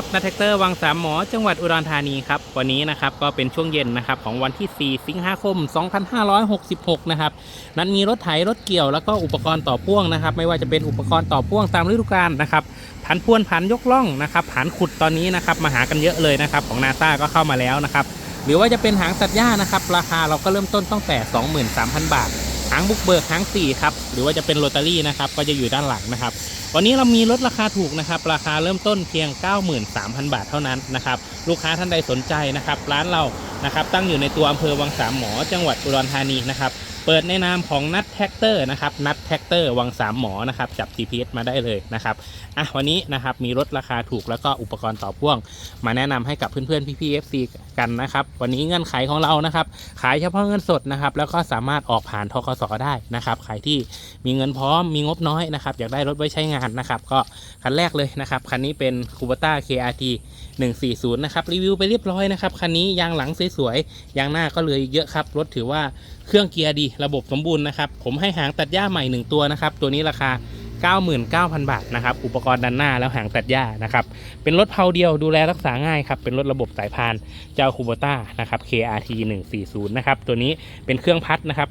บนัทแท็กเตอร์วังสามหมอจังหวัดอุดรธานีครับ วันนี้นะครับก็เป็นช่วงเย็นนะครับของวันที่ 4 สิงหาคม 2566 นะครับ นั้นมีรถไถรถเกี่ยวแล้วก็อุปกรณ์ต่อพ่วงนะครับ ไม่ว่าจะเป็นอุปกรณ์ต่อพ่วงตามฤดูกาลนะครับผันพวนผันยกล่องนะครับผันขุดตอนนี้นะครับมาหากันเยอะเลยนะครับของนาซาก็เข้ามาแล้วนะครับ หรือว่าจะเป็นหางตัดหญ้านะครับ ราคาเราก็เริ่มต้นตั้งแต่ 23,000 บาท หางบุกเบิกหาง4ครับหรือว่าจะเป็นโรตารี่นะครับก็จะอยู่ด้านหลังนะครับ วันนี้เรามีลดราคาถูกนะครับ ราคาเริ่มต้นเพียง 93,000 บาทเท่านั้นนะครับลูกค้าท่านใดสนใจนะครับ ร้านเรานะครับตั้งอยู่ในตัวอำเภอวังสามหมอจังหวัดอุดรธานีนะครับ เปิดในนามของนัทแท็กเตอร์นะครับนัทแท็กเตอร์วังสามหมอนะครับจับ GPS มาได้เลยนะครับอะวันนี้นะครับมีรถราคาถูกแล้วก็อุปกรณ์ต่อพ่วง มาแนะนำให้กับเพื่อนๆพี่ๆ FC กันนะครับวันนี้เงื่อนไขของเรานะครับขายเฉพาะเงินสดนะครับแล้วก็สามารถออกผ่านทกสได้นะครับใครที่มีเงินพร้อมมีงบน้อยนะครับอยากได้รถไว้ใช้งานนะครับก็คันแรกเลยนะครับคันนี้เป็น k u b a t a KRT 140นะครับรีวิวไปเรียบร้อยนะครับคันนี้ยางหลังสวยๆยางหน้าก็เลยเยอะครับรถถือว่า เครื่องเกียร์ดี ระบบสมบูรณ์นะครับ ผมให้หางตัดหญ้าใหม่ 1 ตัวนะครับ ตัวนี้ราคา 99,000 บาทนะครับ อุปกรณ์ด้านหน้าแล้วหางตัดหญ้านะครับ เป็นรถเพาเดียวดูแลรักษาง่ายครับ เป็นรถระบบสายพานเจ้าคูโบต้านะครับ KRT 140นะครับ ตัวนี้เป็นเครื่องพัดนะครับ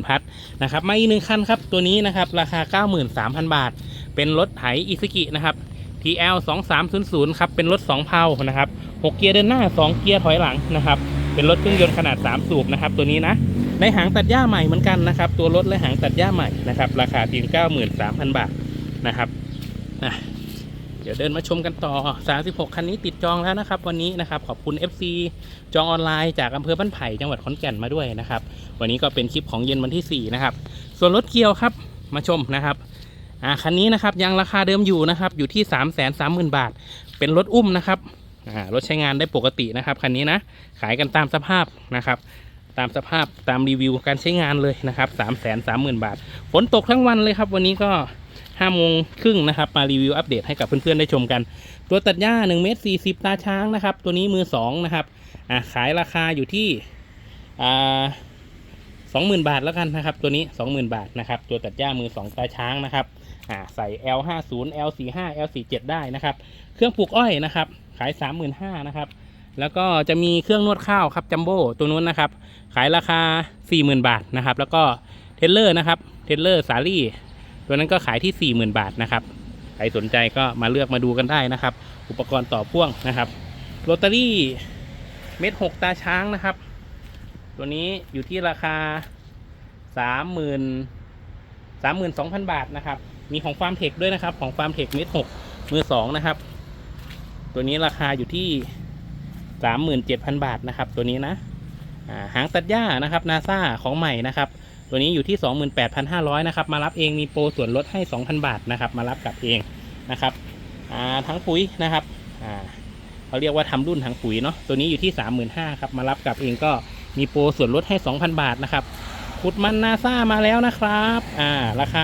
140 พัดนะครับ มาอีกหนึ่งคันครับ ตัวนี้นะครับราคา 93,000 บาท เป็นรถไถอิซุกินะครับ TL 2300ครับ เป็นรถ2เพานะครับ 6 เกียร์เดินหน้า 2 เกียร์ถอยหลังนะครับ เป็นรถเครื่องยนต์ขนาด 3 สูบนะครับ ตัวนี้นะ ในหางตัดหญ้าใหม่เหมือนกันนะครับ ตัวรถและหางตัดหญ้าใหม่นะครับ ราคาเพียง 93,000 บาทนะครับอะเดี๋ยวเดินมาชมกันต่อ 36 คันนี้ติดจองแล้วนะครับ วันนี้นะครับขอบคุณ FC จองออนไลน์จากอำเภอบ้านไผ่จังหวัดขอนแก่นมาด้วยนะครับ วันนี้ก็เป็นคลิปของเย็นวันที่ 4 นะครับ ส่วนรถเกียวครับมาชมนะครับอ่าคันนี้นะครับยังราคาเดิมอยู่นะครับอยู่ที่ 3 3 0 0 0 0 บาท เป็นรถอุ้มนะครับอ่ารถใช้งานได้ปกตินะครับคันนี้นะขายกันตามสภาพนะครับ ตามสภาพตามรีวิวการใช้งานเลยนะครับ3 3 0 0 0 0บาท ฝนตกทั้งวันเลยครับ วันนี้ก็5โมงครึ่งนะครับ มารีวิวอัปเดตให้กับเพื่อนๆได้ชมกัน ตัวตัดหญ้า1เมตร40ตาช้างนะครับ ตัวนี้มือ2นะครับขายราคาอยู่ที่อ่า20,000บาทแล้วกันนะครับ ตัวนี้20,000บาทนะครับ ตัวตัดหญ้ามือ2ตาช้างนะครับอ่าใส่ L50 L45 L47 ได้นะครับ เครื่องปลูกอ้อยนะครับ ขาย35,000นะครับ แล้วก็จะมีเครื่องนวดข้าวครับจัมโบ้ตัวนู้นนะครับ ขายราคา 40,000 บาทนะครับ แล้วก็เทเลอร์นะครับ เทเลอร์สาลี่ ตัวนั้นก็ขายที่ 40,000 บาทนะครับ ใครสนใจก็มาเลือกมาดูกันได้นะครับ อุปกรณ์ต่อพ่วงนะครับ โรตารี่เม็ดหกตาช้างนะครับ ตัวนี้อยู่ที่ราคา 30,000 32,000 บาทนะครับ มีของฟาร์มเทคด้วยนะครับ ของฟาร์มเทคเม็ดหกมือสองนะครับ ตัวนี้ราคาอยู่ที่ 37,000 บาทนะครับ ตัวนี้นะหางตัดหญ้านะครับนาซาของใหม่นะครับ ตัวนี้อยู่ที่ 28,500นะครับ มารับเองมีโปรส่วนลดให้ 2,000 บาทนะครับ มารับกลับเองนะครับทั้งปุ๋ยนะครับเขาเรียกว่าทำรุ่นทั้งปุ๋ยเนาะตัวนี้อยู่ที่ 35,000ครับมารับกลับเองก็มีโปรส่วนลดให้ 2,000 บาทนะครับขุดมันนาซามาแล้วนะครับอ่าราคา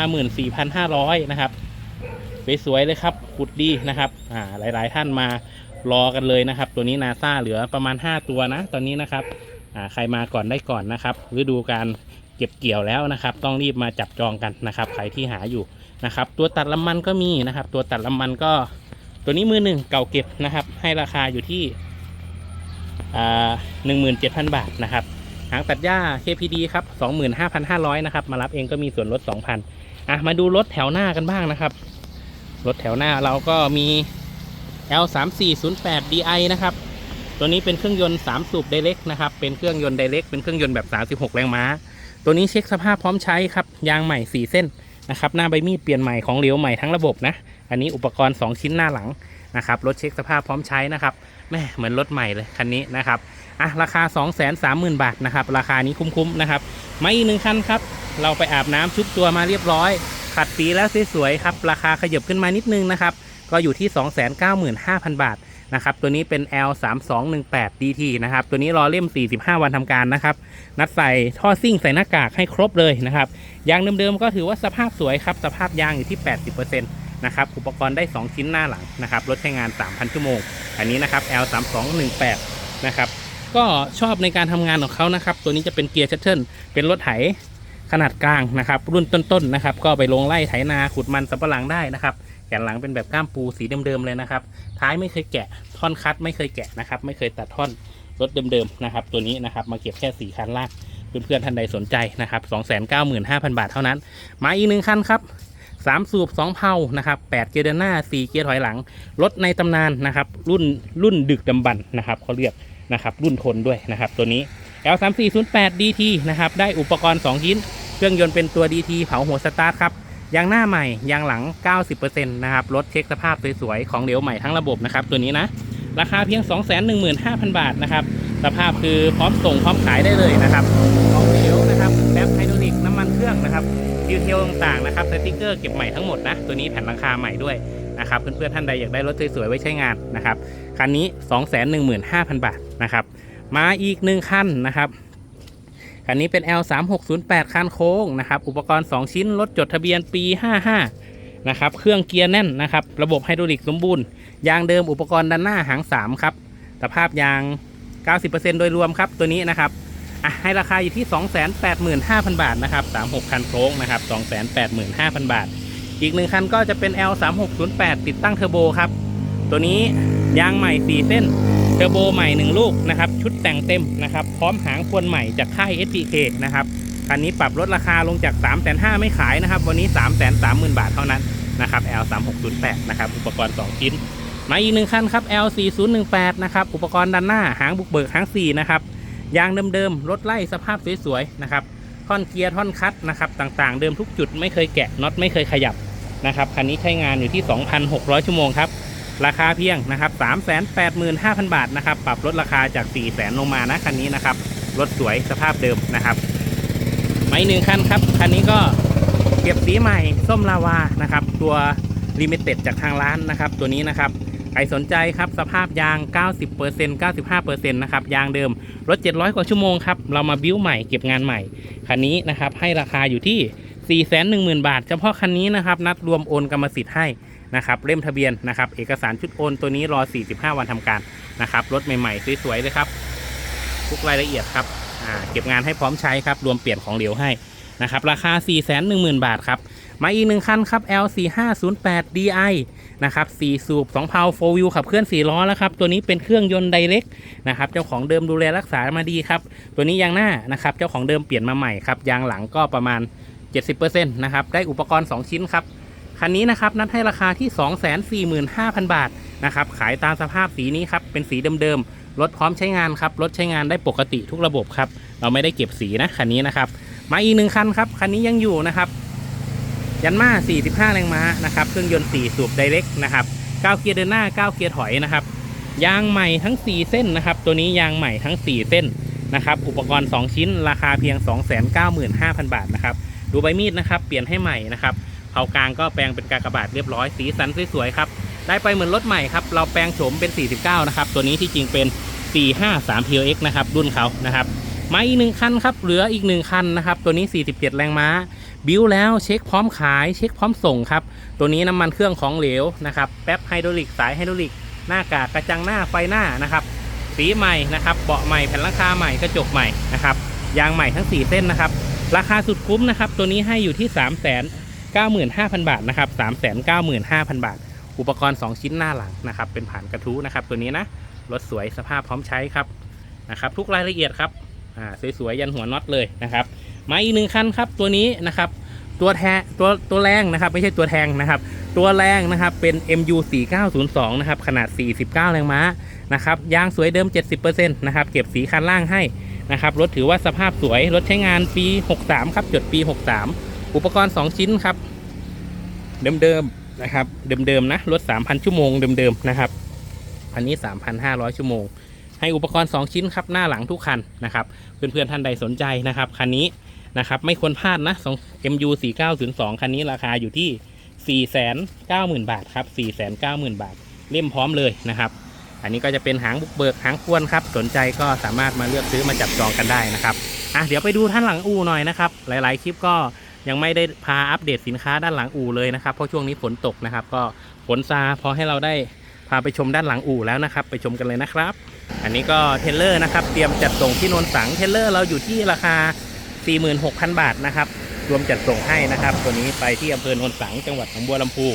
14,500นะครับสวยๆเลยครับขุดดีนะครับอ่าหลาย ๆ ท่านมา รอกันเลยนะครับ ตัวนี้นาซาเหลือประมาณ 5 ตัวนะ ตอนนี้นะครับใครมาก่อนได้ก่อนนะครับฤดูการเก็บเกี่ยวแล้วนะครับ ต้องรีบมาจับจองกันนะครับใครที่หาอยู่นะครับ ตัวตัดลำมันก็มีนะครับ ตัวตัดลำมันก็ตัวนี้มือหนึ่งเก่าเก็บนะครับ ให้ราคาอยู่ที่หนึ่งหมื่นเจ็ดพันบาทนะครับหางตัดหญ้า KPD ครับสองหมื่นห้าพันห้าร้อยนะครับ มารับเองก็มีส่วนลดสองพันอะมาดูรถแถวหน้ากันบ้างนะครับ รถแถวหน้าเราก็มี L 3 4 0 8 DI นะครับ ตัวนี้เป็นเครื่องยนต์ 3 สูบไดเ c กนะครับ เป็นเครื่องยนต์ไดเ c กเป็นเครื่องยนต์แบบ 36 แรงม้า ตัวนี้เช็คสภาพพร้อมใช้ครับ ยางใหม่ 4 เส้นนะครับ หน้าใบมีดเปลี่ยนใหม่ของเหลวใหม่ทั้งระบบนะ อันนี้อุปกรณ์ 2 ชิ้นหน้าหลังนะครับ รถเช็คสภาพพร้อมใช้นะครับ แม่เหมือนรถใหม่เลยคันนี้นะครับ อะราคา 230,000 บาทนะครับ ราคานี้คุ้มๆนะครับ มาอีกหนึ่งคันครับ เราไปอาบน้ำชุบตัวมาเรียบร้อย ขัดสีแล้วสวยๆครับ ราคาขยับขึ้นมานิดนึงนะครับ ก็อยู่ที่ 295,000 บาทนะครับตัวนี้เป็น L 3 2 1 8 DT นะครับตัวนี้รอเล่ม 45 วันทำการนะครับนัดใส่ท่อซิ่งใส่หน้ากากให้ครบเลยนะครับยางเดิมๆก็ถือว่าสภาพสวยครับสภาพยางอยู่ที่ 80%นะครับอุปกรณ์ได้ 2 ชิ้นหน้าหลังนะครับรถใช้งาน 3,000 ชั่วโมง อันนี้นะครับ L 3 2 1 8 นะครับก็ชอบในการทำงานของเขานะครับตัวนี้จะเป็นเกียร์ชัตเทิลเป็นรถไถขนาดกลางนะครับรุ่นต้นๆนะครับก็ไปลงไล่ไถนาขุดมันสำปะหลังได้นะครับ แกนหลังเป็นแบบก้ามปูสีเดิมๆเลยนะครับ ท้ายไม่เคยแกะท่อนคัดไม่เคยแกะนะครับ ไม่เคยตัดท่อนรถเดิมๆนะครับ ตัวนี้นะครับมาเก็บแค่สี่คันล่างเพื่อนๆท่านใดสนใจนะครับ2 9 5 0 0 0 บาทเท่านั้น มาอีกหนึ่งคันครับสามสูบสองเพานะครับแปดเกียร์เดินหน้าสี่เกียร์ถอยหลัง รถในตำนานนะครับรุ่นรุ่นดึกดำบรรนะครับเขาเรียกนะครับรุ่นทนด้วยนะครับตัวนี้ L 3 4 0 8 DT นะครับได้อุปกรณ์ 2 ชิ้น เครื่องยนต์เป็นตัว DT เผาหัวสตาร์ทครับ ยางหน้าใหม่ยางหลัง 90%นะครับรถเช็คสภาพสวยๆของเหลวใหม่ทั้งระบบนะครับตัวนี้นะราคาเพียง 215,000 บาทนะครับสภาพคือพร้อมส่งพร้อมขายได้เลยนะครับของเหลวนะครับแป๊บไฮดรอลิกน้ำมันเครื่องนะครับดีเทลต่างๆนะครับสติกเกอร์เก็บใหม่ทั้งหมดนะตัวนี้แผ่นหลังคาใหม่ด้วยนะครับเพื่อนๆท่านใดอยากได้รถสวยๆไว้ใช้งานนะครับคันนี้ 215,000 บาทนะครับมาอีกหนึ่งคันนะครับ คันนี้เป็น L 3 6 0 8 คันโค้งนะครับ อุปกรณ์ 2 ชิ้น รถจดทะเบียนปี 55 นะครับ เครื่องเกียร์แน่นนะครับ ระบบไฮดรอลิกสมบูรณ์ ยางเดิมอุปกรณ์ด้านหน้าหาง 3 ครับ สภาพยาง 90%โดยรวมครับ ตัวนี้นะครับอะให้ราคาอยู่ที่ 285,000 บาทนะครับ 36 คันโค้งนะครับ 285,000 บาท อีกหนึ่งคันก็จะเป็น L 3 6 0 8 ติดตั้งเทอร์โบครับ ตัวนี้ยางใหม่ 4 เส้น เทอร์โบใหม่ 1 ลูกนะครับ ชุดแต่งเต็มนะครับ พร้อมหางควนใหม่จากค่าย SPK นะครับคันนี้ปรับลดราคาลงจาก 3 5 0 0 0ไม่ขายนะครับ วันนี้ 3 3 0 0 0 0 บาทเท่านั้นนะครับ L 3 6 0 8 นะครับ อุปกรณ์ 2 ชิ้น มาอีกหนึ่งคันครับ L 4 0 1 8 นะครับ อุปกรณ์ด้านหน้าหางบุกเบิกหาง4นะครับ ยางเดิมๆ รถไล่สภาพสวยๆ นะครับ ท่อนเกียร์ท่อนคัดนะครับ ต่างๆ เดิมทุกจุดไม่เคยแกะน็อตไม่เคยขยับนะครับ คันนี้ใช้งานอยู่ที่ 2,600 ชั่วโมงครับ ราคาเพียงนะครับ385,000 บาทนะครับปรับลดราคาจาก 400,000ลงมานะคันนี้นะครับรถสวยสภาพเดิมนะครับมาอีกหนึ่งคันครับคันนี้ก็เก็บสีใหม่ส้มลาวานะครับตัวลิมิเต็ดจากทางร้านนะครับ ตัวนี้นะครับใครสนใจครับสภาพยาง 90% 95%นะครับยางเดิมรถ 700 กว่าชั่วโมงครับเรามาบิ้วใหม่เก็บงานใหม่ คันนี้นะครับให้ราคาอยู่ที่ 410,000 บาท เฉพาะคันนี้นะครับนัดรวมโอนกรรมสิทธิ์ให้ นะครับเล่มทะเบียนนะครับเอกสารชุดโอนตัวนี้รอ 45 วันทำการนะครับรถใหม่ๆสวยๆเลยครับทุกรายละเอียดครับเก็บงานให้พร้อมใช้ครับรวมเปลี่ยนของเหลวให้นะครับราคา 410,000 บาทครับมาอีกหนึ่งคันครับ L4508 DI นะครับ4สูบ2เพา4 wheel ขับเคลื่อน 4 ล้อแล้วครับ ตัวนี้เป็นเครื่องยนต์ไดเรกนะครับเจ้าของเดิมดูแลรักษามาดีครับ ตัวนี้ยางหน้านะครับเจ้าของเดิมเปลี่ยนมาใหม่ครับยางหลังก็ประมาณ 70%นะครับได้อุปกรณ์ 2 ชิ้นครับ คันนี้นะครับนัดให้ราคาที่ 245,000 บาทนะครับขายตามสภาพสีนี้ครับเป็นสีเดิมๆรถพร้อมใช้งานครับรถใช้งานได้ปกติทุกระบบครับเราไม่ได้เก็บสีนะคันนี้นะครับมาอีกหนึ่งคันครับคันนี้ยังอยู่นะครับยันมา45 แรงม้านะครับเครื่องยนต์ 4 สูบไดเรกนะครับ9เกียร์เดินหน้า 9 เกียร์ถอยนะครับยางใหม่ทั้ง 4 เส้นนะครับตัวนี้ยางใหม่ทั้ง 4 เส้นนะครับอุปกรณ์ 2 ชิ้นราคาเพียง 295,000 บาทนะครับดูใบมีดนะครับเปลี่ยนให้ใหม่นะครับ เผากลางก็แปลงเป็นกากบาทเรียบร้อยสีสันสวยๆครับได้ไปเหมือนรถใหม่ครับเราแปลงโฉมเป็น 49 นะครับ ตัวนี้ที่จริงเป็น 453 PLX นะครับรุ่นเขานะครับมาอีกหนึ่งคันครับเหลืออีกหนึ่งคันนะครับตัวนี้ 47 แรงม้า บิวแล้วเช็คพร้อมขายเช็คพร้อมส่งครับตัวนี้น้ำมันเครื่องของเหลวนะครับแป๊บไฮดรอลิกสายไฮดรอลิกหน้ากากกระจังหน้าไฟหน้านะครับสีใหม่นะครับเบาะใหม่แผ่นหลังคาใหม่กระจกใหม่นะครับยางใหม่ทั้ง 4 เส้นนะครับราคาสุดคุ้มนะครับตัวนี้ให้อยู่ที่ 3 0 0 0 0 95,000 บาทนะครับ395,000 บาท อุปกรณ์ 2 ชิ้นหน้าหลังนะครับเป็นผ่านกระทู้นะครับตัวนี้นะรถสวยสภาพพร้อมใช้ครับนะครับทุกรายละเอียดครับอ่าสวยๆยันหัวน็อตเลยนะครับมาอีกหนึ่งคันครับตัวนี้นะครับตัวแทตัวตัวแรงนะครับไม่ใช่ตัวแทงนะครับ ตัวแรงนะครับเป็น MU 4902นะครับขนาด 49 แรงม้านะครับยางสวยเดิม 70%นะครับเก็บสีคันล่างให้นะครับรถถือว่าสภาพสวยรถใช้งานปี 63 ครับจดปี 63 อุปกรณ์ 2 ชิ้นครับ เดิมๆนะครับ เดิมๆนะรถ 3,000 ชั่วโมงเดิมๆนะครับ อันนี้ 3,500 ชั่วโมง ให้อุปกรณ์ 2 ชิ้นครับหน้าหลังทุกคันนะครับเพื่อนๆท่านใดสนใจนะครับคันนี้นะครับไม่ควรพลาดนะสอง MU 4902คันนี้ราคาอยู่ที่ 490,000 บาทครับ 490,000 บาท เล่มพร้อมเลยนะครับ อันนี้ก็จะเป็นหางบุกเบิกหางควนครับ สนใจก็สามารถมาเลือกซื้อมาจับจองกันได้นะครับอะเดี๋ยวไปดูท่านหลังอู่หน่อยนะครับ หลายๆ คลิปก็ ยังไม่ได้พาอัปเดตสินค้าด้านหลังอู่เลยนะครับ เพราะช่วงนี้ฝนตกนะครับ ก็ฝนซาพอให้เราได้พาไปชมด้านหลังอู่แล้วนะครับ ไปชมกันเลยนะครับ อันนี้ก็เทเลอร์นะครับ เตรียมจัดส่งที่นนสังเทเลอร์เราอยู่ที่ราคา 46,000 บาทนะครับรวมจัดส่งให้นะครับ ตัวนี้ไปที่อำเภอโนนสังจังหวัดหนองบัวลำพู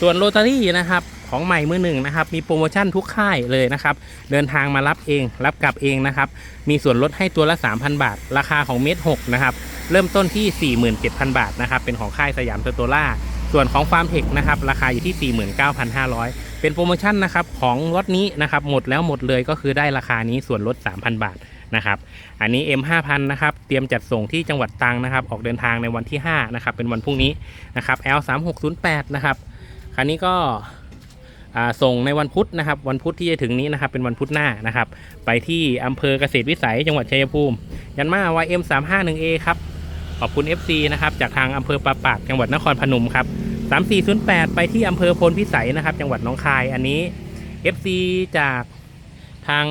ส่วนโรตารี่นะครับของใหม่มือหนึ่งนะครับ มีโปรโมชั่นทุกค่ายเลยนะครับ เดินทางมารับเอง รับกลับเองนะครับ มีส่วนลดให้ตัวละ 3,000 บาท ราคาของเมตรหกนะครับ เริ่มต้นที่ 47,000 บาทนะครับ เป็นของค่ายสยามสโตล่า ส่วนของฟาร์มเทคนะครับ ราคาอยู่ที่ 49,500 เป็นโปรโมชั่นนะครับของรถนี้นะครับ หมดแล้วหมดเลยก็คือได้ราคานี้ส่วนลด 3,000 บาทนะครับ อันนี้ M 5,000 นะครับ เตรียมจัดส่งที่จังหวัดตรังนะครับ ออกเดินทางในวันที่ 5 นะครับ เป็นวันพรุ่งนี้นะครับ L 3 6 0 8 นะครับ คันนี้ก็ส่งในวันพุธนะครับ วันพุธที่จะถึงนี้นะครับ เป็นวันพุธหน้านะครับ ไปที่อำเภอเกษตรวิสัยจังหวัดชัยภูมิ ยันมา YM 3 5 1 A ครับ ขอบคุณ FC นะครับจากทางอำเภอปราปากจังหวัดนครพนมครับ3408 ไปที่อำเภอพลพิสัยนะครับ จังหวัดหนองคายอันนี้ FC จากทาง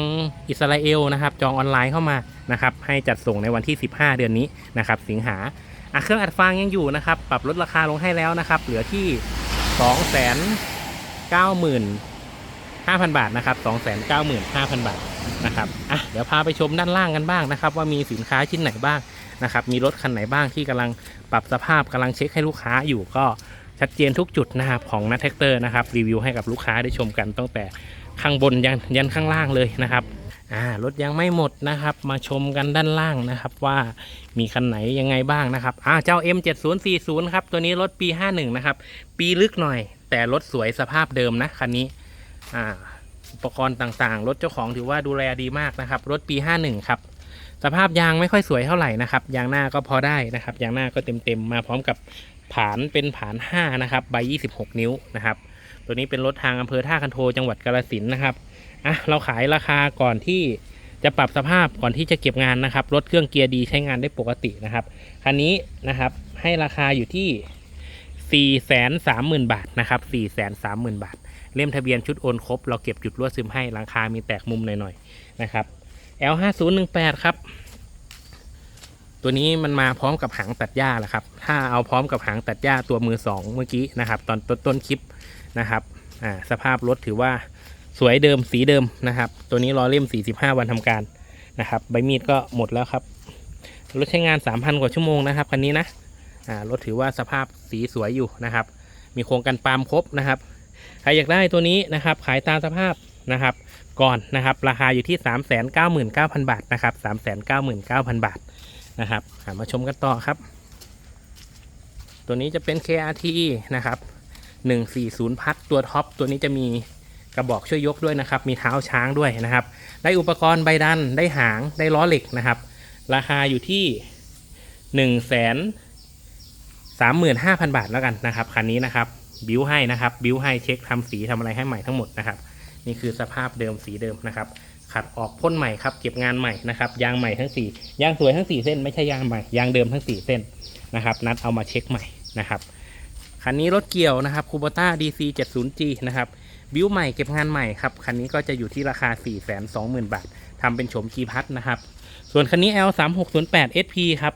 อิสราเอลนะครับ จองออนไลน์เข้ามานะครับ ให้จัดส่งในวันที่ 15 เดือนนี้นะครับ สิงหาอะเครื่องอัดฟางยังอยู่นะครับ ปรับลดราคาลงให้แล้วนะครับ เหลือที่ 2 9 5 0 0 0 บาทนะครับ 295,000 บาทนะครับ อะ เดี๋ยวพาไปชมด้านล่างกันบ้างนะครับ ว่ามีสินค้าชิ้นไหนบ้าง นะครับมีรถคันไหนบ้างที่กำลังปรับสภาพกำลังเช็คให้ลูกค้าอยู่ก็ชัดเจนทุกจุดนะครับของนัทแท็กเตอร์นะครับรีวิวให้กับลูกค้าได้ชมกันตั้งแต่ข้างบนยันยันข้างล่างเลยนะครับอ่ารถยังไม่หมดนะครับ มาชมกันด้านล่างนะครับว่ามีคันไหนยังไงบ้างนะครับอ่าเจ้า M7040 ครับตัวนี้รถปี 51 นะครับ ปีลึกหน่อย แต่รถสวยสภาพเดิมนะคันนี้อ่าอุปกรณ์ต่างๆ รถเจ้าของถือว่าดูแลดีมากนะครับ รถปี 51 ครับ สภาพยางไม่ค่อยสวยเท่าไหร่นะครับ ยางหน้าก็พอได้นะครับ ยางหน้าก็เต็มๆมาพร้อมกับผานเป็นผาน 5 นะครับ ใบ 26 นิ้วนะครับ ตัวนี้เป็นรถทางอำเภอท่าคันโทจังหวัดกาฬสินนะครับ อะ เราขายราคาก่อนที่จะปรับสภาพก่อนที่จะเก็บงานนะครับ รถเครื่องเกียร์ดีใช้งานได้ปกตินะครับ คันนี้นะครับให้ราคาอยู่ที่ 4 3 0 0 0 0 บาทนะครับ 4 3 0 0 0 0 บาท เล่มทะเบียนชุดโอนครบ เราเก็บจุดรั่วซึมให้ราคามีแตกมุมหน่อยๆนะครับ L 5 0 1 8ครับ ตัวนี้มันมาพร้อมกับหางตัดหญ้าแหละครับ ถ้าเอาพร้อมกับหางตัดหญ้าตัวมือสองเมื่อกี้นะครับ ตอนต้นต้นคลิปนะครับอ่าสภาพรถถือว่าสวยเดิมสีเดิมนะครับ ตัวนี้รอเล่ม 45 วันทำการนะครับ ใบมีดก็หมดแล้วครับ รถใช้งาน 3,000 กว่าชั่วโมงนะครับคันนี้นะอ่ารถถือว่าสภาพสีสวยอยู่นะครับ มีโครงกันปาล์มครบนะครับใครอยากได้ตัวนี้นะครับ ขายตามสภาพนะครับ ก่อนนะครับ ราคาอยู่ที่ 399,000 บาทนะครับ 399,000 บาทนะครับอะมาชมกันต่อครับ ตัวนี้จะเป็น KRT นะครับ140 พัดตัวท็อปตัวนี้จะมีกระบอกช่วยยกด้วยนะครับ มีเท้าช้างด้วยนะครับ ได้อุปกรณ์ใบดันได้หางได้ล้อเหล็กนะครับ ราคาอยู่ที่1นึ่งแสนสามหมื่นห้าพันบาทแล้วกันนะครับคันนี้นะครับ บิวให้นะครับ บิวให้เช็คทำสีทำอะไรให้ใหม่ทั้งหมดนะครับ นี่คือสภาพเดิมสีเดิมนะครับขัดออกพ่นใหม่ครับเก็บงานใหม่นะครับยางใหม่ทั้งสี่ยางสวยทั้งสี่เส้น ไม่ใช่ยางใหม่ยางเดิมทั้งสี่เส้นนะครับ นัดเอามาเช็คใหม่นะครับคันนี้รถเกี่ยวนะครับคูโบต้า DC 70G นะครับบิวใหม่เก็บงานใหม่ครับคันนี้ก็จะอยู่ที่ราคา 420,000 บาททำเป็นโฉมกีพัดนะครับส่วนคันนี้ L 3 6 0 8 SP ครับ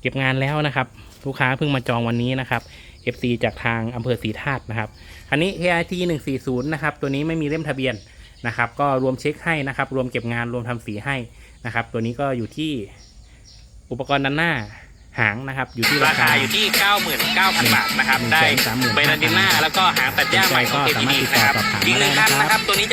เก็บงานแล้วนะครับ ลูกค้าเพิ่งมาจองวันนี้นะครับ FC จากทางอำเภอศรีธาตุนะครับคันนี้ KIT 140 นะครับ ตัวนี้ไม่มีเล่มทะเบียนนะครับ ก็รวมเช็คให้นะครับ รวมเก็บงานรวมทำสีให้นะครับ ตัวนี้ก็อยู่ที่อุปกรณ์ด้านหน้าหางนะครับ อยู่ที่ราคาอยู่ที่ 99,000 บาทนะครับ ได้130,000เบรนดิน่าแล้วก็หางตัดหญ้าใหม่ของสนใจก็สามารถ KTD ติดต่นะอครับสอบถามอีกหนึ่งได้คันนะครับนะครับ ตัวนี้จะ